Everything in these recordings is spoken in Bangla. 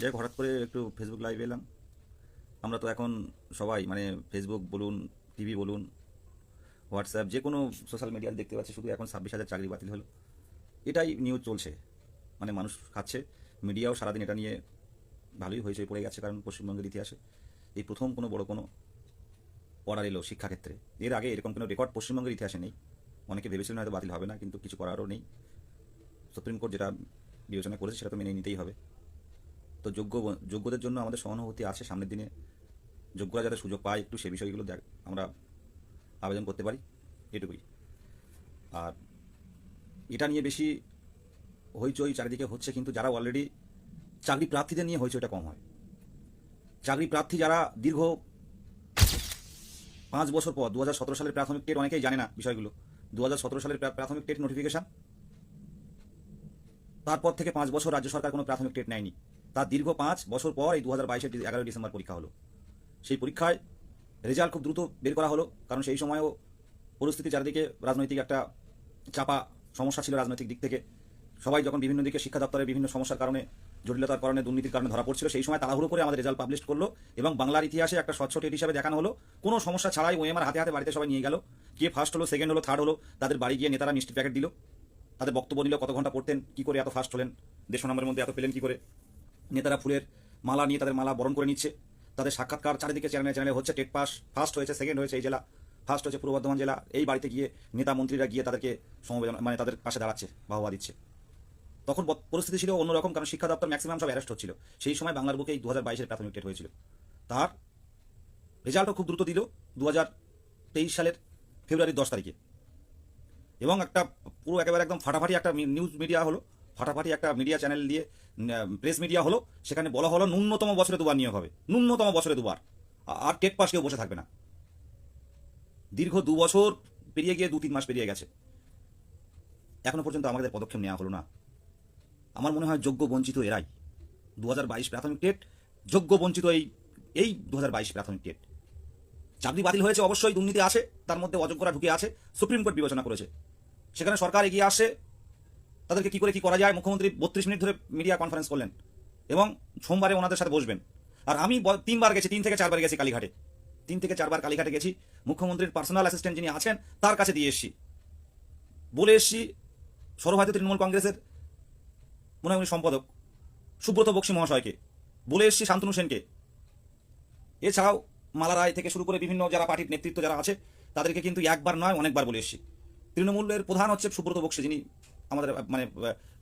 যাই হঠাৎ করে একটু ফেসবুক লাইভে এলাম। আমরা তো এখন সবাই মানে ফেসবুক বলুন টিভি বলুন হোয়াটসঅ্যাপ যে কোনো সোশ্যাল মিডিয়াতে দেখতে পাচ্ছি, শুধু এখন ছাব্বিশ হাজার চাকরি বাতিল হলো। এটাই নিউজ চলছে। মানে মানুষ খাচ্ছে। মিডিয়াও সারাদিন এটা নিয়ে ভালোই হয়েছে পড়ে গেছে, কারণ পশ্চিমবঙ্গের ইতিহাসে এই প্রথম কোনো বড় কোনো অর্ডার এলো শিক্ষাক্ষেত্রে। এর আগে এরকম কোনো রেকর্ড পশ্চিমবঙ্গের ইতিহাসে নেই। অনেকে ভেবেছিলেন হয়তো বাতিল হবে না, কিন্তু কিছু করারও নেই। সুপ্রিম কোর্ট যেটা বিবেচনা করেছে, সেটা তো মেনে নিতেই হবে। তো যোগ্য যোগ্যদের জন্য আমাদের সহানুভূতি আছে সামনের দিনে। যোগ্যরা যাতে সুযোগ পায় একটু সে বিষয়গুলো দেখ, আমরা আবেদন করতে পারি, এটুকুই। আর এটা নিয়ে বেশি হইচই চারিদিকে হচ্ছে, কিন্তু যারা অলরেডি চাকরি প্রার্থীদের নিয়ে হইচইটা কম হয়। চাকরি প্রার্থী যারা দীর্ঘ পাঁচ বছর পর দু হাজার সতেরো সালের প্রাথমিক টেট, অনেকেই জানে না বিষয়গুলো। দু হাজার সতেরো সালের প্রা- প্রাথমিক টেট নোটিফিকেশান। তারপর থেকে পাঁচ বছর রাজ্য সরকার কোনো প্রাথমিক টেট নেয়নি। তার দীর্ঘ পাঁচ বছর পর এই দু হাজার বাইশের ডিসেম্বর পরীক্ষা হলো। সেই পরীক্ষায় রেজাল্ট খুব দ্রুত বের করা হলো, কারণ সেই সময়ও পরিস্থিতি চারিদিকে রাজনৈতিক একটা চাপা সমস্যা ছিল রাজনৈতিক দিক থেকে। সবাই যখন বিভিন্ন দিকে শিক্ষা দপ্তরের বিভিন্ন সমস্যার কারণে, জটিলতার কারণে, দুর্নীতির কারণে ধরা পড়ছিল, সেই সময় তাড়াহুড়ো করে আমাদের রেজাল্ট পাবলিশ করল এবং বাংলার ইতিহাসে একটা স্বচ্ছ টেট হিসাবে দেখানো হলো। কোনো সমস্যা ছাড়াই ওএমআর হাতে হাতে বাড়িতে সবাই নিয়ে গেল। কে ফার্স্ট হলো সেকেন্ড হলো থার্ড হলো, তাদের বাড়ি গিয়ে নেতারা মিষ্টি প্যাকেট দিল। তাদের বক্তব্য নিল, কত ঘণ্টা পড়তেন, কি করে এত ফার্স্ট হলেন, দেড়শো নম্বরের মধ্যে এত পেলেন কি করে? নেতারা ফুলের মালা নিয়ে তাদের মালা বরণ করে নিচ্ছে। তাদের সাক্ষাৎকার চারিদিকে চ্যানেলে চ্যানেলে হচ্ছে। টেট পাস ফার্স্ট হয়েছে সেকেন্ড হয়েছে এই জেলা। ফার্স্ট হয়েছে পূর্ব বর্ধমান জেলা। এই বাড়িতে গিয়ে নেতা মন্ত্রীরা গিয়ে তাদেরকে সমবেদনা মানে তাদের পাশে দাঁড়াচ্ছে, বাহবা দিচ্ছে। তখন পরিস্থিতি ছিল অন্যরকম, কারণ শিক্ষা দপ্তর ম্যাক্সিমাম সব অ্যারেস্ট হচ্ছিল। সেই সময় বাংলার বুকে এই দু হাজার বাইশের প্রাথমিক টেট হয়েছিল। তার রেজাল্টও খুব দ্রুত দিল দু হাজার তেইশ সালের ফেব্রুয়ারির দশ তারিখে। এবং একটা পুরো একেবারে একদম ফাটাফাটি একটা নিউজ মিডিয়া হলো। ফাটাফাটি একটা মিডিয়া চ্যানেল দিয়ে প্রেস মিডিয়া হলো, সেখানে বলা হলো ন্যূনতম বছরে দুবার নিয়োগ হবে। ন্যূনতম বছরে দুবার। আর টেট পাস কেউ বসে থাকবে না। দীর্ঘ দু বছর পেরিয়ে গিয়ে দু তিন মাস পেরিয়ে গেছে। এখনও পর্যন্ত আমাদের পদক্ষেপ নেওয়া হলো না। আমার মনে হয় যোগ্য বঞ্চিত এরাই। দু হাজার বাইশ প্রাথমিক টেট, যোগ্য বঞ্চিত এই এই দু হাজার বাইশ প্রাথমিক টেট। চাকরি বাতিল হয়েছে, অবশ্যই দুর্নীতি আছে, তার মধ্যে অযোগ্যরা ঢুকে আছে, সুপ্রিম কোর্ট বিবেচনা করেছে। সেখানে সরকার এগিয়ে আসে তাদেরকে কি করে কি করা যায়? মুখ্যমন্ত্রী বত্রিশ মিনিট ধরে মিডিয়া কনফারেন্স করলেন এবং সোমবারে ওনাদের সাথে বসবেন। আর আমি তিনবার গেছি, তিন থেকে চারবার গেছি কালীঘাটে। তিন থেকে চারবার কালীঘাটে গেছি। মুখ্যমন্ত্রীর পার্সোনাল অ্যাসিস্ট্যান্ট যিনি আছেন, তার কাছে দিয়ে এসছি। বলে এসছি, সর্বভারতীয় তৃণমূল কংগ্রেসের মনে হয় সম্পাদক সুব্রত বক্সী মহাশয়কে। বলে এসছি শান্তনু সেনকে। এছাড়াও মালা রায় থেকে শুরু করে বিভিন্ন যারা পার্টির নেতৃত্ব যারা আছে, তাদেরকে কিন্তু একবার নয়, অনেকবার বলে এসেছি। তৃণমূলের প্রধান হচ্ছে সুব্রত বক্সী, যিনি আমাদের মানে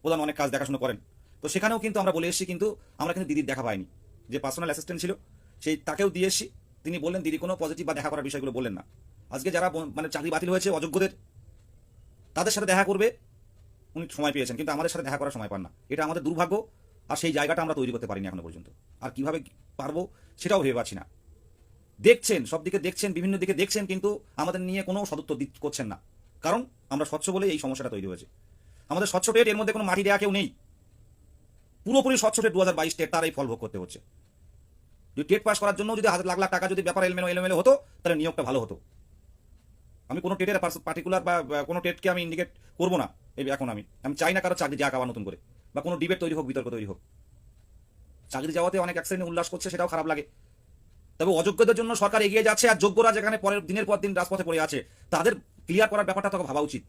প্রধান অনেক কাজ দেখাশোনা করেন। তো সেখানেও কিন্তু আমরা বলে এসেছি কিন্তু আমরা কিন্তু দিদির দেখা পাইনি। যে পার্সোনাল অ্যাসিস্ট্যান্ট ছিল, সেই তাকেও দিয়ে এসেছি। তিনি বললেন, দিদি, কোনো পজিটিভ বা দেখা করার বিষয়গুলো বললেন না। আজকে যারা মানে চাকরি বাতিল হয়েছে অযোগ্যদের, তাদের সাথে দেখা করবে। উনি সময় পেয়েছেন, কিন্তু আমাদের সাথে দেখা করার সময় পান না। এটা আমাদের দুর্ভাগ্য, আর সেই জায়গাটা আমরা তৈরি করতে পারিনি এখনও পর্যন্ত। আর কীভাবে পারব সেটাও ভেবে পাচ্ছি না। দেখছেন, সব দিকে দেখছেন, বিভিন্ন দিকে দেখছেন, কিন্তু আমাদের নিয়ে কোনো সদুত্তর করছেন না। কারণ আমরা স্বচ্ছ বলে এই সমস্যাটা তৈরি হয়েছে। আমাদের স্বচ্ছ টেট, এর মধ্যে কোনো মাটি দেওয়া কেউ নেই। পুরোপুরি স্বচ্ছ টেট দু হাজার বাইশ টেট, তার এই ফল ভোগ করতে হচ্ছে। যদি টেট পাস করার জন্য যদি হাজার লাখ লাখ টাকা যদি ব্যাপার এলমেলো এলোমেলো হতো, তাহলে নিয়োগটা ভালো হতো। আমি কোনো টেটের পার্টিকুলার বা কোনো টেটকে আমি ইন্ডিকেট করব না। এই এখন আমি আমি চাই না কারও চাকরি যাক আবার নতুন করে, বা কোনো ডিবেট তৈরি হোক, বিতর্ক তৈরি হোক। চাকরি যাওয়াতে অনেক এক শ্রেণি উল্লাস করছে, সেটাও খারাপ লাগে। তবে অযোগ্যদের জন্য সরকার এগিয়ে যাচ্ছে, আর যোগ্যরা যেখানে পরের দিনের পর দিন রাজপথে পড়ে আছে, তাদের ক্লিয়ার করার ব্যাপারটা তো ভাবা উচিত।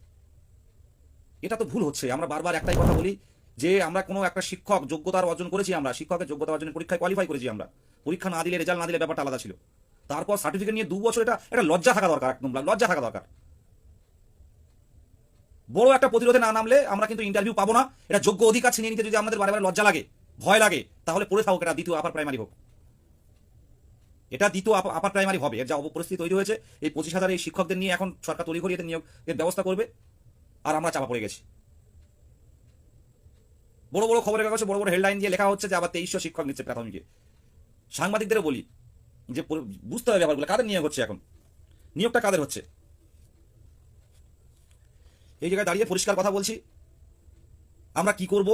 এটা তো ভুল হচ্ছে। আমরা বারবার একটাই কথা বলি যে আমরা কোনো একটা শিক্ষক যোগ্যতার অর্জন করেছি আমরা, শিক্ষকের যোগ্যতা অর্জনের পরীক্ষায় কোয়ালিফাই করেছি আমরা। পরীক্ষা না দিলে রেজাল্ট না দিলে ব্যাপারটা আলাদা ছিল। তারপর সার্টিফিকেট নিয়ে দু বছর এটা একটা লজ্জা থাকা দরকার একদম, লজ্জা থাকা দরকার। বড় একটা প্রতিরোধে না নামলে আমরা কিন্তু ইন্টারভিউ পাবো না। এটা যোগ্য অধিকার ছিনিয়ে নিতে যদি আমাদের বারে বারে লজ্জা লাগে, ভয় লাগে, তাহলে পড়ে থাকুক এটা দ্বিতীয় আপার প্রাইমারি হোক। এটা দ্বিতীয় আপ- আপার প্রাইমারি হবে। এর যা পরিস্থিতি তৈরি হয়েছে, এই পঁচিশ হাজার এই শিক্ষকদের নিয়ে এখন সরকার তৈরি করিয়ে এদের নিয়োগের ব্যবস্থা করবে। আর আমরা চাপা পড়ে গেছি। বড় বড় খবরের কাগজে বড় বড় হেডলাইন দিয়ে লেখা হচ্ছে যে আবার তেইশশো শিক্ষক নিচ্ছে প্রাথমিকে। সাংবাদিকদেরও বলি যে বুঝতে হবে ব্যাপারগুলো, কাদের নিয়োগ হচ্ছে এখন? নিয়োগটা কাদের হচ্ছে? এই জায়গায় দাঁড়িয়ে পরিষ্কার কথা বলছি। আমরা কি করব?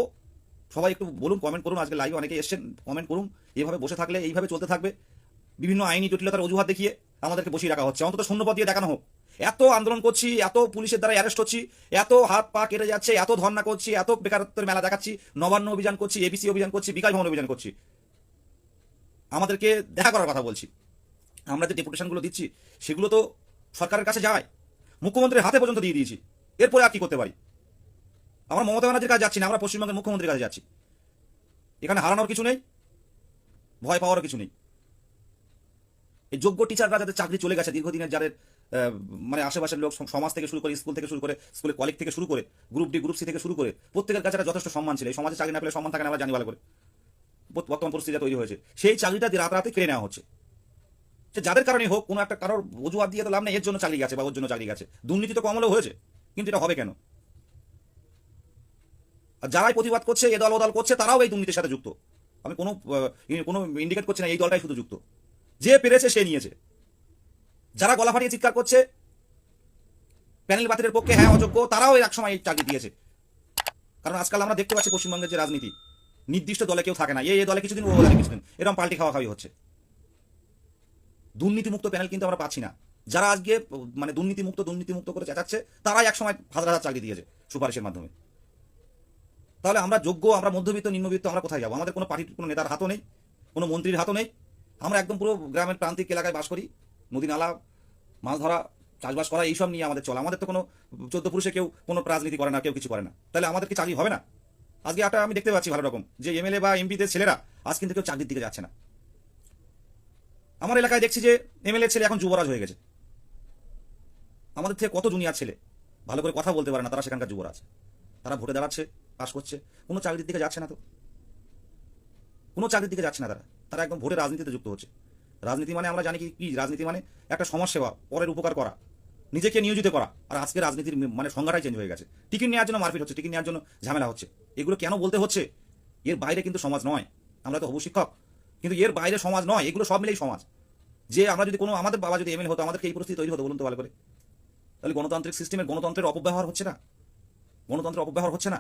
সবাই একটু বলুন কমেন্ট করুন। আজকে লাইভে অনেকে এসেছেন কমেন্ট করুন। এইভাবে বসে থাকলে, এইভাবে চলতে থাকবে। বিভিন্ন আইনি জটিলতার অজুহাত দেখিয়ে আমাদেরকে বসিয়ে রাখা হচ্ছে। অন্তত শূন্যপদ দিয়ে দেখানো হোক। এত আন্দোলন করছি, এত পুলিশের দ্বারা অ্যারেস্ট হচ্ছি, এত হাত পা কেটে যাচ্ছে, এত ধর্না করছি, এত বেকারত্বের মেলা দেখাচ্ছি, নবান্ন অভিযান করছি এবিসি অভিযান করছি, বিকাশ ভবন অভিযান করছি। আমাদেরকে দেখা করার কথা বলছি। আমরা যে ডেপুটেশনগুলো দিচ্ছি, সেগুলো তো সরকারের কাছে যায়। মুখ্যমন্ত্রীর হাতে পর্যন্ত দিয়ে দিয়েছি। এরপরে আর কি করতে পারি? আমরা মমতা ব্যানার্জির কাছে যাচ্ছি না, আমরা পশ্চিমবঙ্গের মুখ্যমন্ত্রীর কাছে যাচ্ছি। এখানে হারানোর কিছু নেই, ভয় পাওয়ারও কিছু নেই। এই যোগ্য টিচাররা যাদের চাকরি চলে গেছে দীর্ঘদিনের, যাদের মানে আশেপাশের লোক সমাজ থেকে শুরু করে, স্কুল থেকে শুরু করে, স্কুলের কলেজ থেকে শুরু করে গ্রুপ ডি গ্রুপ সি থেকে শুরু করে, প্রত্যেকের কাছে একটা যথেষ্ট সম্মান ছিল। এই সমাজে চাকরি না পেলে সম্মান থাকে না আমরা জানি করে। বর্তমান পরিস্থিতি তৈরি হয়েছে। সেই চাকরিটা দিয়ে রাতারাতি কেড়ে নেওয়া হচ্ছে। সে যাদের কারণে হোক, কোনো একটা কারোর অজুহাত দিয়ে তো লাভ নেই, এর জন্য চাকরি গেছে বা ওর জন্য চাকরি গেছে। দুর্নীতি তো কম হলেও হয়েছে, কিন্তু এটা হবে কেন? আর যারাই প্রতিবাদ করছে, এ দল ও দল করছে, তারাও এই দুর্নীতির সাথে যুক্ত। আমি কোনো কোনো ইন্ডিকেট করছি না, এই দলটাই শুধু যুক্ত। যে পেরেছে, সে নিয়েছে। যারা গলা ফাটিয়ে চিৎকার করছে প্যানেল বাতিলের পক্ষে হ্যাঁ অযোগ্য, তারাও এক সময় চাকরি দিয়েছে। কারণ আজকাল আমরা দেখতে পাচ্ছি পশ্চিমবঙ্গের যে রাজনীতি, নির্দিষ্ট দলে কেউ থাকে না। এই এই দলে কিছুদিন ও দলে কিছুদিন। এরকম পাল্টি খাওয়া খাওয়াই হচ্ছে। দুর্নীতিমুক্ত প্যানেল কিন্তু আমরা পাচ্ছি না। যারা আজকে মানে দুর্নীতিমুক্ত দুর্নীতিমুক্ত করে চেঁচাচ্ছে, তারাই একসময় হাজার হাজার চাকরি দিয়েছে সুপারিশের মাধ্যমে। তাহলে আমরা যোগ্য, আমরা মধ্যবিত্ত, নিম্নবিত্ত, আমরা কোথায় যাব? আমাদের কোনো পার্টির কোনো নেতার হাতও নেই, কোনো মন্ত্রীর হাতও নেই। আমরা একদম পুরো গ্রামের প্রান্তিক এলাকায় বাস করি। নদী নালা, মাছ ধরা, চাষবাস করা, এইসব নিয়ে আমাদের চলে। আমাদের তো কোনো চোদ্দ পুরুষে কেউ কোনো রাজনীতি করে না, কেউ কিছু করে না। তাহলে আমাদের কি চাকরি হবে না? আজকে একটা আমি দেখতে পাচ্ছি ভালো রকম, যে এমএলএ বা এমপিদের ছেলেরা আজ কিন্তু কেউ চাকরির দিকে যাচ্ছে না। আমার এলাকায় দেখছি যে এমএলএ ছেলে এখন যুবরাজ হয়ে গেছে। আমাদের থেকে কত জুনিয়ার ছেলে, ভালো করে কথা বলতে পারে না, তারা সেখানকার যুবরাজ। তারা ভোটে দাঁড়াচ্ছে পাস করছে। কোনো চাকরির দিকে যাচ্ছে না তো। কোনো চাকরির দিকে যাচ্ছে না তারা। তারা একদম ভোটে রাজনীতিতে যুক্ত হচ্ছে। রাজনীতি মানে আমরা জানি কি কি রাজনীতি মানে একটা সমাজসেবা, পরের উপকার করা, নিজেকে নিয়োজিত করা। আর আজকে রাজনীতির মানে সংজ্ঞাটাই চেঞ্জ হয়ে গেছে। টিকিট নেওয়ার জন্য মারপিট হচ্ছে, টিকিট নেওয়ার জন্য ঝামেলা হচ্ছে। এগুলো কেন বলতে হচ্ছে? এর বাইরে কিন্তু সমাজ নয়। আমরা তো হবু শিক্ষক কিন্তু এর বাইরে সমাজ নয়, এগুলো সব মিলেই সমাজ। যে আমরা যদি কোনো, আমাদের বাবা যদি এমএল হতো আমাদেরকে এই পরিস্থিতি তৈরি হতো বলুন তো ভালো করে? তাহলে গণতান্ত্রিক সিস্টেমে গণতন্ত্রের অপব্যবহার হচ্ছে না? গণতন্ত্রের অপব্যবহার হচ্ছে না?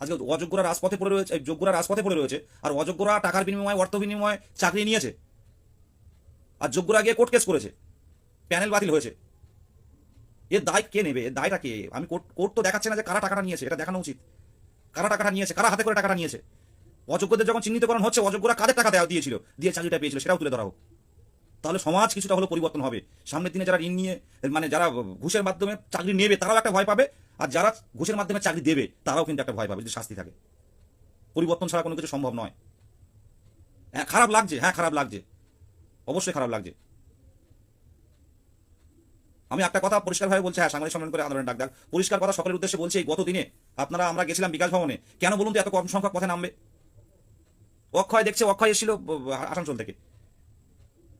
আজকে অযোগ্যরা রাজপথে পড়ে রয়েছে যোগ্যরা রাজপথে পড়ে রয়েছে, আর অযোগ্যরা টাকার বিনিময়ে, অর্থ বিনিময়ে চাকরি নিয়েছে। আর যোগ্যরা গিয়ে কোর্ট কেস করেছে। প্যানেল বাতিল হয়েছে। এর দায় কে নেবে? এর দায়টা কে? আমি কোর্ট কোর্ট তো দেখাচ্ছে না যে কারা টাকাটা নিয়েছে, এটা দেখানো উচিত। কারা টাকাটা নিয়েছে? কারা হাতে করে টাকাটা নিয়েছে? অযোগ্যদের যখন চিহ্নিতকরণ হচ্ছে অযোগ্যরা কাদের টাকা দেওয়া দিয়েছিল? দিয়ে চাকরিটা পেয়েছিল, সেটাও তুলে ধরা হোক। তাহলে সমাজ কিছুটা হলো পরিবর্তন হবে। সামনের দিনে যারা ঋণ নিয়ে মানে যারা ঘুষের মাধ্যমে চাকরি নেবে, তারাও একটা ভয় পাবে। আর যারা ঘুষের মাধ্যমে চাকরি দেবে, তারাও কিন্তু একটা ভয় পাবে যদি শাস্তি থাকে। পরিবর্তন ছাড়া কোনো কিছু সম্ভব নয়। হ্যাঁ খারাপ লাগছে হ্যাঁ খারাপ লাগছে। অবশ্যই খারাপ লাগছে। আমি একটা কথা পরিষ্কারভাবে বলছি হ্যাঁ সাংবাদিক সম্মেলন করে আন্দোলন ডাক ডাক পরিষ্কার কথা সকলের উদ্দেশ্যে বলছি গত দিনে আপনারা আমরা গেছিলাম বিকাশ ভবনে। কেন বলুন তো এত কম সংখ্যক পথে নামবে? অক্ষয় দেখছে, অক্ষয় এসেছিল আসানসোল থেকে।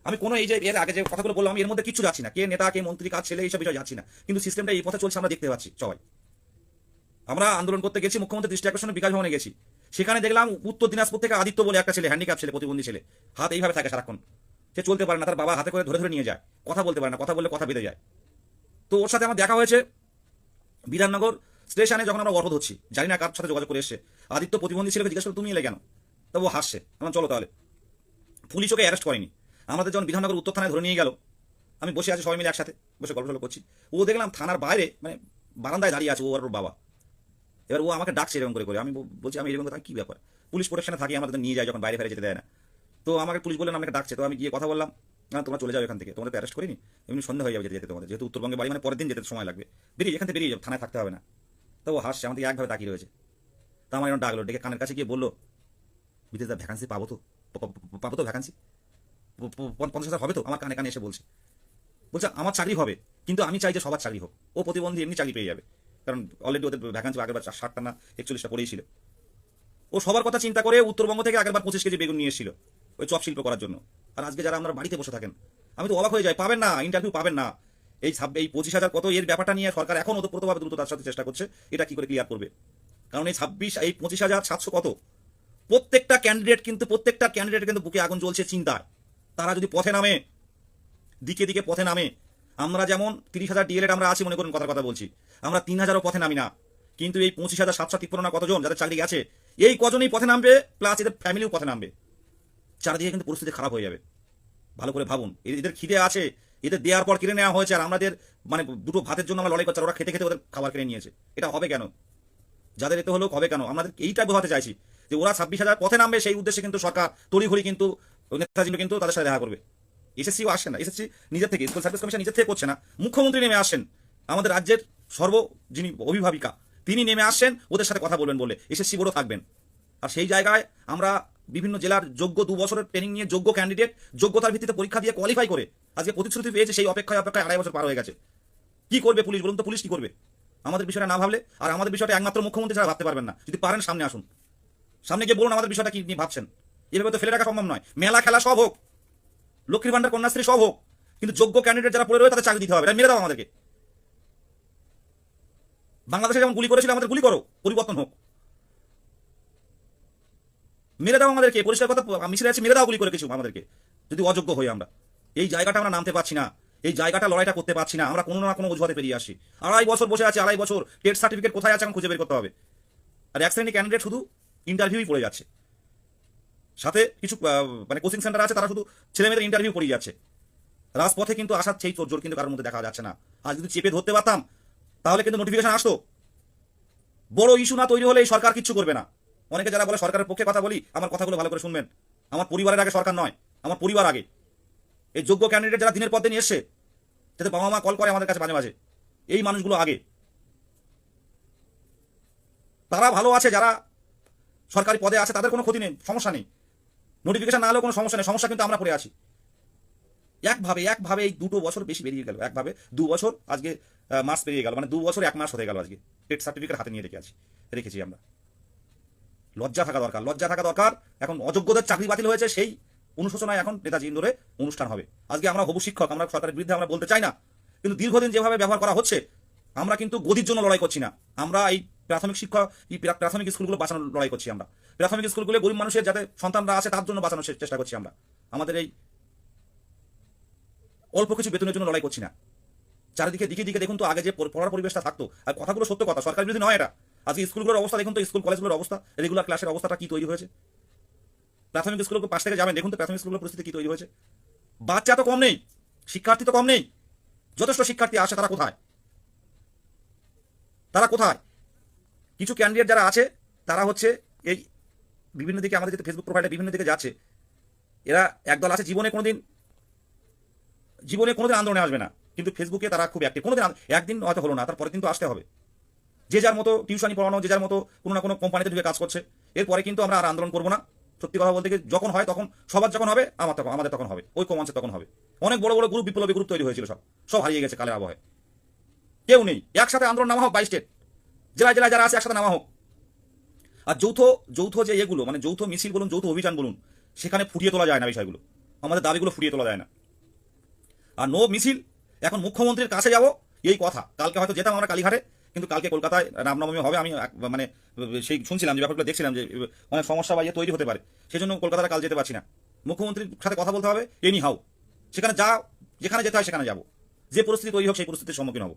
আমি কোনো এই যে, এর আগে যে কথাগুলো বললাম, আমি এর মধ্যে কিছু যাচ্ছি না। কে নেতা, কে মন্ত্রী, কাজ ছেলে, এইসব বিষয় যাচ্ছি না। কিন্তু সিস্টেমটা এই পথে চলছে, আমরা দেখতে পাচ্ছি সবাই। আমরা আন্দোলন করতে গেছি, মুখ্যমন্ত্রী দৃষ্টি আকর্ষণে বিকাশ ভবনে গেছি। সেখানে দেখলাম উত্তর দিনাজপুর থেকে আদিত্য বলে একটা ছেলে হ্যান্ডিক্যাপ ছেলে, প্রতিবন্ধী ছেলে। হাত এইভাবে থাকে সারাক্ষণ। সে চলতে পারে না, তার বাবা হাতে করে ধরে ধরে নিয়ে যায়। কথা বলতে পারে না, কথা বললে কথা বেঁধে যায়। তো ওর সাথে আমার দেখা হয়েছে বিধাননগর স্টেশনে যখন আমরা অটো ধরছি জানি না কার সাথে যোগাযোগ করে এসছে। আদিত্য প্রতিবন্ধী ছেলেকে জিজ্ঞেস করে তুমি এলে কেন? তবু ও হাসছে। আমার চলো তাহলে। পুলিশ ওকে অ্যারেস্ট করেনি। আমাদের যখন বিধাননগর উত্তর থানায় ধরে নিয়ে গেল, আমি বসে আছি, সবাই মিলে একসাথে বসে গল্প টল্প করছি। ও দেখলাম থানার বাইরে মানে বারান্দায় দাঁড়িয়ে আছে ও আর ওর বাবা। এবার ও আমাকে ডাকছে এরকম করে করে। আমি বলছি, আমি এরকম কথা কি ব্যাপার? পুলিশ প্রোটেকশনে থাকি, আমাদের নিয়ে যায়, যখন বাইরে ফেরে যেতে দেয় না। তো আমাকে পুলিশ বললেন, আমাকে ডাকছে। তো আমি গিয়ে কথা বললাম, না, তোমরা চলে যাও এখান থেকে। তোমাদের অ্যারেস্ট করিনি। এমনি সন্ধ্যা হয়ে যাবে যেতে যেতে তোমাদের। যেহেতু উত্তরবঙ্গে বাড়ি মানে পরের দিন যেতে সময় লাগবে। বেরিয়ে, এখান থেকে বেরিয়ে যাও, থানায় থাকতে হবে না। তো ও হাসছে, আমাদের একভাবে তাকিয়ে রয়েছে। তা আমার এখন ডাকলো, ডেকে কানের কাছে গিয়ে বলল বিদেশ ভ্যাকান্সি পাবো তো? পাবো তো ভ্যাকান্সি পঞ্চাশ হাজার হবে তো? আমার কানে কানে এসে বলছে। বলছে, আমার চাকরি হবে, কিন্তু আমি চাই যে সবার চাকরি হোক। ও প্রতিবন্ধী এমনি চাকরি পেয়ে যাবে। কারণ অলরেডি ওদের ভ্যাকান্সি আগেরবার ষাটটা না একচল্লিশটা পড়েই ছিল। ও সবার কথা চিন্তা করে উত্তরবঙ্গ থেকে আগেরবার পঁচিশ কেজি বেগুন নিয়ে এসেছিল। ওই চপ শিল্প করার জন্য। আর আজকে যারা আপনারা বাড়িতে বসে থাকেন, আমি তো অবাক হয়ে যাই, পাবেন না ইন্টারভিউ পাবেন না। এই এই পঁচিশ হাজার কত এর ব্যাপারটা নিয়ে সরকার এখন ওতপ্রোতভাবে দ্রুত তার সাথে চেষ্টা করছে, এটা কি করে ক্লিয়ার করবে? কারণ এই ছাব্বিশ, এই পঁচিশ হাজার সাতশো কত? প্রত্যেকটা ক্যান্ডিডেট কিন্তু, প্রত্যেকটা ক্যান্ডিডেট কিন্তু বুকে আগুন জ্বলছে চিন্তায়। তারা যদি পথে নামে, দিকে দিকে পথে নামে, আমরা যেমন তিরিশ হাজার ডিএলএড আমরা আছি, মনে করুন কথার কথা বলছি, আমরা তিন হাজারও পথে নামি না। কিন্তু এই পঁচিশ হাজার সাতশো তিপ্পান্ন কতজন যাদের চাকরি গেছে, এই কজনই পথে নামবে প্লাস এদের ফ্যামিলিও পথে নামবে। চারিদিকে কিন্তু পরিস্থিতি খারাপ হয়ে যাবে। ভালো করে ভাবুন। এদের খিদে আছে, এদের দেওয়ার পর কিনে নেওয়া হয়েছে, আর আমাদের মানে দুটো ভাতের জন্য আমরা লড়াই করছি ওরা খেতে খেতে ওদের খাবার কিনে নিয়েছে। এটা হবে কেন? যাদের এতে হলেও হবে কেন? আমাদের এইটা বোঝাতে চাইছি যে ওরা ছাব্বিশ হাজার পথে নামবে, সেই উদ্দেশ্যে কিন্তু সরকার তড়িঘড়ি কিন্তু নেতাজি কিন্তু তাদের সাথে দেখা করবে। এসএসসিও আসে না। এসএসসি নিজের থেকে, স্কুল সার্ভিস কমিশন নিজের থেকে করছে না। মুখ্যমন্ত্রী নেমে আসেন আমাদের রাজ্যের সর্ব যিনি অভিভাবিকা, তিনি নেমে আসছেন, ওদের সাথে কথা বলবেন বলে। এসএসসি বোর্ডও থাকবেন। আর সেই জায়গায় আমরা বিভিন্ন জেলার যোগ্য দু বছরের ট্রেনিং নিয়ে যোগ্য ক্যান্ডিডেট যোগ্যতার ভিত্তিতে পরীক্ষা দিয়ে কোয়ালিফাই করে আজকে প্রতিশ্রুতি পেয়েছে সেই অপেক্ষায় অপেক্ষায় আড়াই বছর পার হয়ে গেছে। কি করবে পুলিশ বলুন তো, পুলিশ কি করবে? আমাদের বিষয়টা না ভাবলে আর আমাদের বিষয়টা একমাত্র মুখ্যমন্ত্রী ছাড়া ভাবতে পারবেন না। যদি পারেন সামনে আসুন। সামনে গিয়ে বলুন আমাদের বিষয়টা কি নিয়ে ভাবছেন। এভাবে তো ফেলে রাখা সম্ভব নয়। মেলা খেলা সব হোক, লক্ষ্মীর ভান্ডার কন্যাশ্রী সব হোক, কিন্তু যোগ্য ক্যান্ডিডেট যারা পড়ে রয়েছে তাদের চাকরি দিতে হবে। মেরে দাও আমাদেরকে। বাংলাদেশে যেমন গুলি করেছিল, আমাদের গুলি করো, পরিবর্তন হোক। মেরে দাও আমাদেরকে, পরিষ্কার কথা মিছিলে আছে মেরে দাও গুলি করে কিছু আমাদেরকে। যদি অযোগ্য হই আমরা। এই জায়গাটা আমরা নামতে পারছি না। এই জায়গাটা লড়াইটা করতে পারছি না। আমরা কোনো না কোনো অজুহাতে পেরিয়ে আসি আড়াই বছর বসে আছে, আড়াই বছর। টেট সার্টিফিকেট কোথায় আছে খুঁজে বের করতে হবে। আর এক শ্রেণি ক্যান্ডিডেট শুধু ইন্টারভিউই পড়ে যাচ্ছে। সাথে কিছু মানে কোচিং সেন্টার আছে, তারা শুধু ছেলেমেয়েদের ইন্টারভিউ পড়িয়ে যাচ্ছে। রাজপথে কিন্তু আসার সেই জোর কিন্তু কারোর মধ্যে দেখা যাচ্ছে না। আর যদি চেপে ধরতে পারতাম, তাহলে কিন্তু নোটিফিকেশন আসতো। বড় ইস্যু না তৈরি হলে এই সরকার কিচ্ছু করবে না। অনেকে যারা বলে সরকারের পক্ষে কথা বলি, আমার কথাগুলো ভালো করে শুনবেন। আমার পরিবারের আগে সরকার নয়, আমার পরিবার আগে। এই যোগ্য ক্যান্ডিডেট যারা দিনের পর দিন এসছে, যাতে বাবা মা কল করে আমাদের কাছে মাঝে মাঝে, এই মানুষগুলো আগে। তারা ভালো আছে, যারা সরকারি পদে আছে, তাদের কোনো ক্ষতি নেই, সমস্যা নেই। নোটিফিকেশন না হলেও কোনো সমস্যা নেই, সমস্যা কিন্তু আমরা পড়ে আছি। একভাবে একভাবে এই দুটো বছর বেশি বেরিয়ে গেল, একভাবে দু বছর আজকে মাস পেরিয়ে গেল মানে দু বছর এক মাস হয়ে গেল আজকে। টেট সার্টিফিকেট হাতে নিয়ে রেখে আছি, রেখেছি আমরা। লজ্জা থাকা দরকার, লজ্জা থাকা দরকার। এখন অযোগ্যদের চাকরি বাতিল হয়েছে, সেই অনুশোচনায় এখন নেতাজি ইন্দোরে অনুষ্ঠান হবে। আজকে আমরা হবু শিক্ষক, আমরা সরকারের বিরুদ্ধে আমরা বলতে চাই না, কিন্তু দীর্ঘদিন যেভাবে ব্যবহার করা হচ্ছে, আমরা কিন্তু গদির জন্য লড়াই করছি না। আমরা এই প্রাথমিক শিক্ষা, এই প্রাথমিক স্কুলগুলো বাঁচানোর লড়াই করছি আমরা। প্রাথমিক স্কুলগুলো গরিব মানুষের যাতে সন্তানরা আছে, তার জন্য বাঁচানোর চেষ্টা করছি আমরা। আমাদের এই অল্প কিছু বেতনের জন্য লড়াই করছি না। চারিদিকে, দিকে দিকে দেখুন তো আগে যে পড়- পড়ার পরিবেশটা থাকতো, আর কথাগুলো সত্য কথা সরকার বিরোধী নয় এটা। আজকে স্কুলগুলোর অবস্থা দেখুন তো স্কুল কলেজগুলোর অবস্থা রেগুলার ক্লাসের অবস্থাটা কি তৈরি হয়েছে? প্রাথমিক স্কুলগুলো পাশ থেকে যাবেন, দেখুন তো প্রাথমিক স্কুলের পরিস্থিতি কি তৈরি হয়েছে। বাচ্চা তো কম নেই, শিক্ষার্থী তো কম নেই, যথেষ্ট শিক্ষার্থী আসে, তারা কোথায়? তারা কোথায়? কিছু ক্যান্ডিডেট যারা আছে, তারা হচ্ছে এই বিভিন্ন দিকে আমাদের যে ফেসবুক প্রোফাইলে বিভিন্ন দিকে যাচ্ছে। এরা একদল আছে, জীবনে কোনোদিন জীবনে কোনোদিন আন্দোলনে আসবে না, কিন্তু ফেসবুকে তারা খুব অ্যাক্টিভ কোনোদিন একদিন হয়তো হলো না তারপরে কিন্তু আসতে হবে। যে যার মতো টিউশনি পড়ানো, যে যার মতো কোনো না কোনো কোম্পানিতে ঢুকে কাজ করছে, এরপরে কিন্তু আমরা আর আন্দোলন করব না। সত্যি কথা বলতে গিয়ে যখন হয় তখন, সবার যখন হবে, আমার তখন, আমাদের তখন হবে ওই কমাঞ্চে তখন হবে। অনেক বড় বড় গ্রুপ বিপ্লবী গ্রুপ তৈরি হয়েছিল সব সব হারিয়ে গেছে কালের আবহাওয়ায় কেউ নেই, একসাথে আন্দোলন নামা হোক বাই স্টেট জেলায় জেলায় যারা আছে একসাথে নামা হোক। আর যৌথ যৌথ যে এগুলো মানে যৌথ মিছিল বলুন, যৌথ অভিযান বলুন, সেখানে ফুটিয়ে তোলা যায় না বিষয়গুলো, আমাদের দাবিগুলো ফুটিয়ে তোলা যায় না। আর নো মিছিল, এখন মুখ্যমন্ত্রীর কাছে যাব, এই কথা, কালকে হয়তো যেতাম আমরা কালীঘাটে কিন্তু কালকে কলকাতায় রামনবমী হবে, আমি মানে সেই শুনছিলাম যে ব্যাপারগুলো দেখছিলাম যে, অনেক সমস্যা বা ইয়ে তৈরি হতে পারে। সেই জন্য কলকাতায় কাল যেতে পারছি না। মুখ্যমন্ত্রীর সাথে কথা বলতে হবে এনি হাউ সেখানে যা, যেখানে যেতে হয় সেখানে যাব। যে পরিস্থিতি তৈরি হোক, সেই পরিস্থিতির সম্মুখীন হব।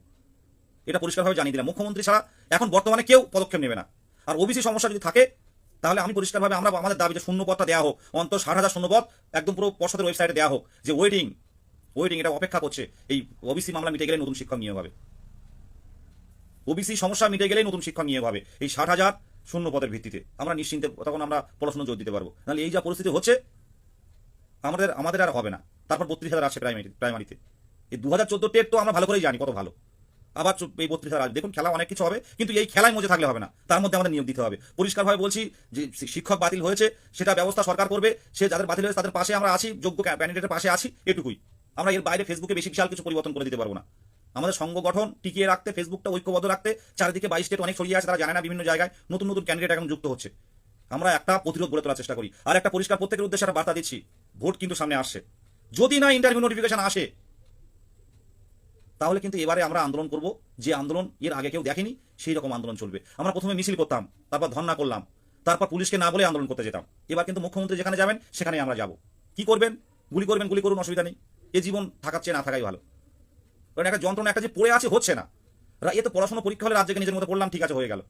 এটা পরিষ্কারভাবে জানিয়ে দিলাম। মুখ্যমন্ত্রী ছাড়া এখন বর্তমানে কেউ পদক্ষেপ নেবে না। আর ওবিসি সমস্যা যদি থাকে, তাহলে আমি পরিষ্কারভাবে আমরা আমাদের দাবি যে শূন্যপদটা দেওয়া হোক, অন্তত ষাট হাজার শূন্যপদ একদম পুরো পর্ষদের ওয়েবসাইটে দেওয়া হোক। যে ওয়েটিং ওয়েটিং এটা অপেক্ষা করছে। এই ওবিসি মামলা মিটে গেলে নতুন শিক্ষক নিয়োগ হবে। ওবিসি সমস্যা মিটে গেলেই নতুন শিক্ষক নিয়োগ হবে। এই ষাট হাজার শূন্য পদের ভিত্তিতে। আমরা নিশ্চিন্তে তখন আমরা পড়াশোনা জোর দিতে পারব। নাহলে এই যা পরিস্থিতি হচ্ছে, আমাদের আমাদের আর হবে না। তারপর বত্রিশ হাজার আছে প্রাইমারি প্রাইমারিতে এই দু হাজার চোদ্দ টেট তো আমরা ভালো করেই জানি, কত ভালো। আবার এই বত্রিশ হাজার। দেখুন খেলা অনেক কিছু হবে, কিন্তু এই খেলায় মধ্যে থাকলে হবে না। তার মধ্যে আমাদের নিয়োগ দিতে হবে। পরিষ্কারভাবে বলছি যে শিক্ষক বাতিল হয়েছে, সেটা ব্যবস্থা সরকার করবে। সে যাদের বাতিল হয়েছে, তাদের পাশে আমরা আছি, যোগ্য ক্যান্ডিডেটের পাশে আছি, এটুকুই। আমরা এর বাইরে ফেসবুকে বেশি বিশাল কিছু পরিবর্তন করে দিতে পারব না। আমাদের সংঘ গঠন টিকিয়ে রাখতে ফেসবুকটা ঐক্যবদ্ধ রাখতে, চারিদিকে বাইশ স্টেট অনেক ছড়িয়ে আছে, তারা জানে না, বিভিন্ন জায়গায় নতুন নতুন ক্যান্ডিডেট এখন যুক্ত হচ্ছে। আমরা একটা প্রতিরোধ গড়ে তোলার চেষ্টা করি। আর একটা পরিষ্কার প্রত্যেকের উদ্দেশ্যে একটা বার্তা দিচ্ছি, ভোট কিন্তু সামনে আসছে। যদি না ইন্টারভিউ নোটিফিকেশন আসে, তাহলে কিন্তু এবারে আমরা আন্দোলন করব। যে আন্দোলন এর আগে কেউ দেখেনি, সেই রকম আন্দোলন চলবে। আমরা প্রথমে মিছিল করতাম, তারপর ধর্ণা করলাম, তারপর পুলিশকে না বলে আন্দোলন করতে যেতাম। এবার কিন্তু মুখ্যমন্ত্রী যেখানে যাবেন সেখানে আমরা যাব। কি করবেন? গুলি করবেন, গুলি করুন, অসুবিধা নেই। এ জীবন থাকার চেয়ে না থাকাই ভালো। কারণ একটা যন্ত্রণা, একটা যে পড়ে আছে হচ্ছে না। এ তো পড়াশোনা পরীক্ষা হলে রাজ্যকে নিজের মতো পড়লাম, ঠিক আছে, হয়ে গেল।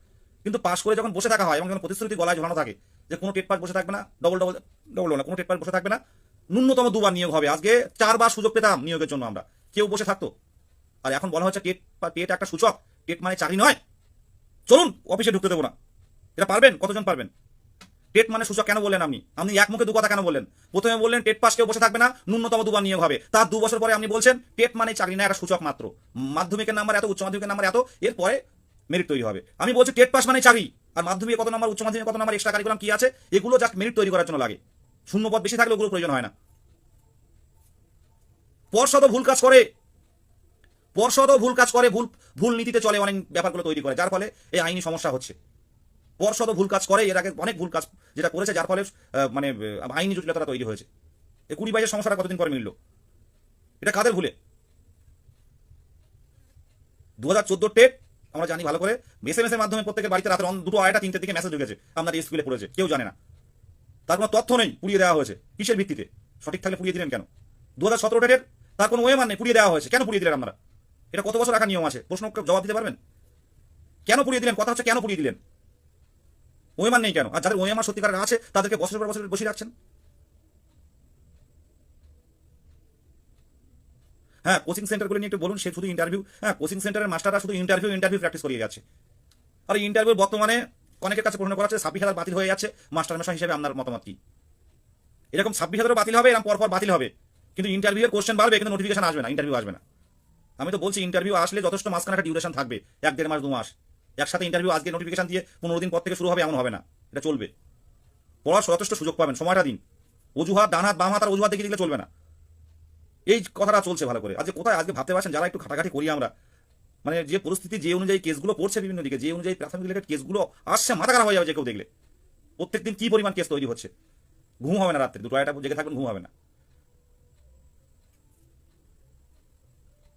কিন্তু পাশ করে যখন বসে থাকা হয়, এবং যখন প্রতিশ্রুতি গলায় ঝোলানো থাকে যে কোনো টেট পাস বসে থাকবে না ডবল ডবল ডবল না কোনো টেট পাস বসে থাকবে না, ন্যূনতম দুবার নিয়োগ হবে। আজকে চারবার সুযোগ পেতাম নিয়োগের জন্য আমরা। কেউ বসে থাকতো। আর এখন বলা হচ্ছে টেট টেট একটা সূচক, টেট মানে চাকরি নয়। চলুন, অফিসে ঢুকতে দেবো না। এটা পারবেন? কতজন পারবেন? টেট মানে সূচক কেন বললেন আপনি? আপনি এক মুখে দু কথা কেন বললেন? প্রথমে বললেন টেট পাস কেউ বসে থাকবে না, ন্যূনতম দুবার নিয়োগ হবে। তার দু বছর পরে আপনি বলছেন টেট মানে চাকরি না একটা সূচক মাত্র। মাধ্যমিকের নাম্বার এত, উচ্চ মাধ্যমিকের নাম্বার এত, এরপরে মেরিট তৈরি হবে। আমি বলছি টেট পাস মানে চাকরি। আর মাধ্যমিকে কত নাম্বার উচ্চ মাধ্যমিকে কত নাম্বার এক্সট্রা কারিকুলাম কি আছে? এগুলো জাস্ট মেরিট তৈরি করার জন্য লাগে। শূন্য পদ বেশি থাকলে ওগুলো প্রয়োজন হয় না। পর্ষদও ভুল কাজ করে। পর্ষদও ভুল কাজ করে, ভুল ভুল নীতিতে চলে অনেক ব্যাপারগুলো তৈরি করে, যার ফলে এই আইনি সমস্যা হচ্ছে। পর্ষদও ভুল কাজ করে, এর আগে অনেক ভুল কাজ যেটা করেছে, যার ফলে মানে আইনি জটিলতা তৈরি হয়েছে। এই কুড়ি বাইশের সমস্যাটা কতদিন পরে মিলল? এটা কাদের ভুলে? দু হাজার চোদ্দ টেট, আমরা জানি ভালো করে এস এর মাধ্যমে প্রত্যেকের বাড়িতে রাতের দুটো আড়াইটা তিনটের দিকে মেসেজ ঢুকেছে। আপনার স্কুলে পড়েছে, কেউ জানে না। তার কোনো তথ্য নেই, পুড়িয়ে দেওয়া হয়েছে। কিসের ভিত্তিতে? সঠিক থাকলে পুড়িয়ে দিলেন কেন? দু হাজার সতেরো টেটের তার কোনো ওয়েমান নেই, পুড়িয়ে দেওয়া হয়েছে। কেন পুড়িয়ে দিলেন আপনারা? এটা কত বছর রাখার নিয়ম আছে? প্রশ্ন জবাব দিতে পারবেন? কেন পুড়িয়ে দিলেন? কথা হচ্ছে কেন পুড়িয়ে দিলেন? ওয়েমান নেই কেন? আর যাদের ওয়েমান সত্যিকারের আছে, তাদেরকে বছরের পর বছর বসে রাখছেন? হ্যাঁ কোচিং সেন্টারগুলো নিয়ে একটু বলুন, সে শুধু ইন্টারভিউ হ্যাঁ কোচিং সেন্টারের মাস্টাররা শুধু ইন্টারভিউ ইন্টারভিউ প্র্যাকটিস করিয়ে যাচ্ছে। আর ইন্টারভিউ বর্তমানে অনেকের কাছে প্রশ্ন করা হচ্ছে ছাব্বিশ হাজার বাতিল হয়ে যাচ্ছে মাস্টার মশাই হিসেবে আপনার মতামত কি? এরকম ছাব্বিশ হাজারও বাতিল হবে, এরকম পরপর বাতিল হবে। কিন্তু ইন্টারভিউ এর কোশ্চেন বাড়বে, কিন্তু নোটিফিকেশন আসবে না ইন্টারভিউ আসবে না। আমি তো বলছি ইন্টারভিউ আসলে যথেষ্ট মাঝখানে একটা ডিউরেশন থাকবে, এক দেড় মাস, দু মাস। একসাথে ইন্টারভিউ আজকে নোটিফিকেশন দিয়ে পনেরো দিন পর থেকে শুরু হবে, এমন হবে না। এটা চলবে। পড়ার যথেষ্ট সুযোগ পাবেন, সময়টা দিন। অজুহাত, ডান হাত, বাম হাত, আর অজুহাত দেখে দিলে চলবে না। এই কথাটা চলছে ভালো করে। আজকে কোথায়? আজকে ভাবতে পারছেন, যারা একটু খাটাখাটি করি আমরা। মানে যে পরিস্থিতি, যে অনুযায়ী কেসগুলো পড়ছে বিভিন্ন দিকে, যে অনুযায়ী প্রাথমিক রিলেটেড কেসগুলো আসছে, মাথা খারাপ হয়ে যাবে যে কেউ দেখলে। প্রত্যেকদিন কি পরিমাণ কেস তৈরি হচ্ছে? ঘুম হবে না রাত্রে, দুটো একটা জেগে থাকবেন, ঘুম হবে না।